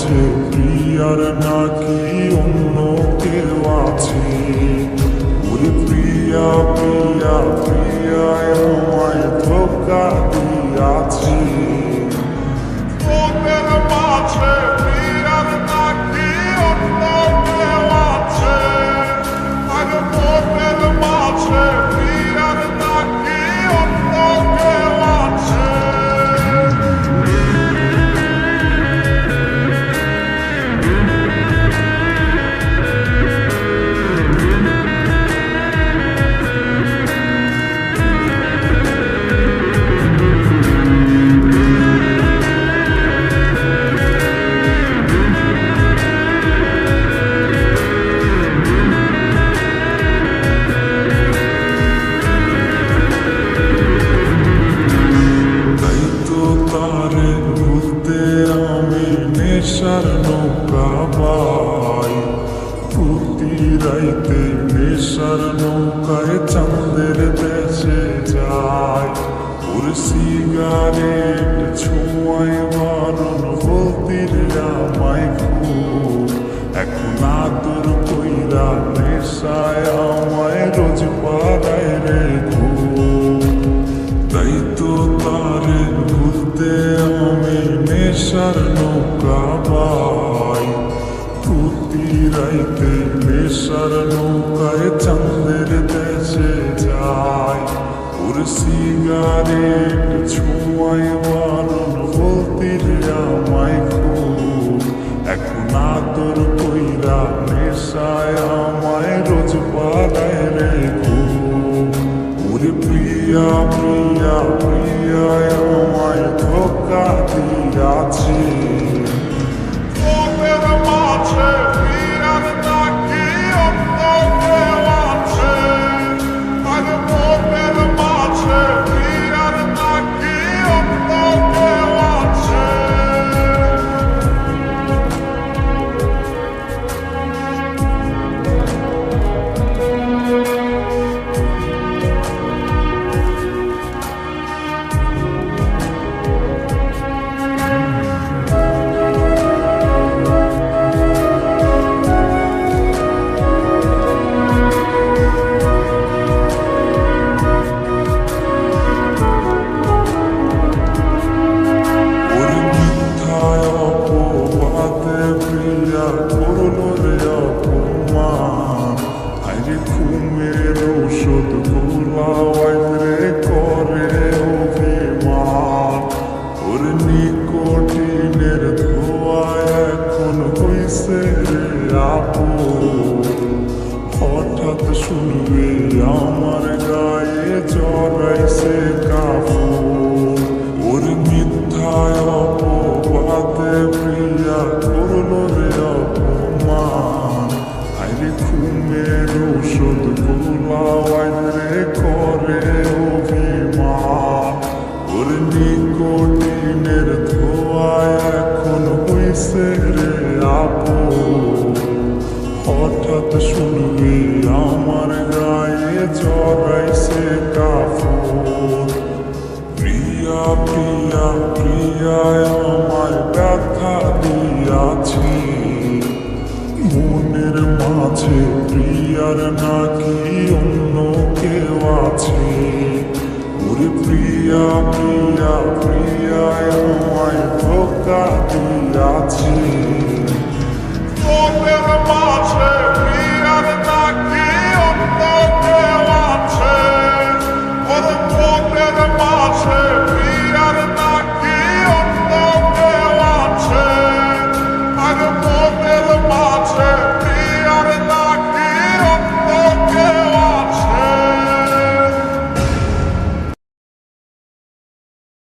আছে প্রিয়ার নাকি অন্য কেউ আছে? প্রিয়া প্রিয়া প্রিয়া। নেশার নৌকা পাই প্রতি রাইতে নেশার নৌকায় চাঁদের দেশে যায় ওর সিগারেট ছোঁয়ায় বারণ হতির আমায় নেশার নৌকায় চাঁদের দেশে যায় ওর সিগারেট ছোঁয়ায় বারণ বলতির আমায় খুব এখন আদর কইরা নেশায় আমায় রোজ পাড়ায় রে খুব ওরে প্রিয়া ঘুমের ঔষধ গুলাওয়াই রে করে অভিমান। ওর নিকটিনের ধোয়া এখন হইছে আপু হঠাৎ শুনবে আমার গায়ে জড়াইছে ওর নিকোটিনের ধোয়া এখন হইছে রে আপু হঠাৎ শুনবি আমার গায়ে জড়াইছে কাপড় প্রিয়া প্রিয়া, প্রিয়ায় আমায় ব্যথা দিয়াছি। মনের মাঝে প্রিয়ার নাকি প্রিয়া প্রিয়া প্রিয়া তোমায় ধোকা দিয়াছি তোদের মাঝে প্রিয়ার নাকি অন্য কেউ আছে ওর তোদের মাঝে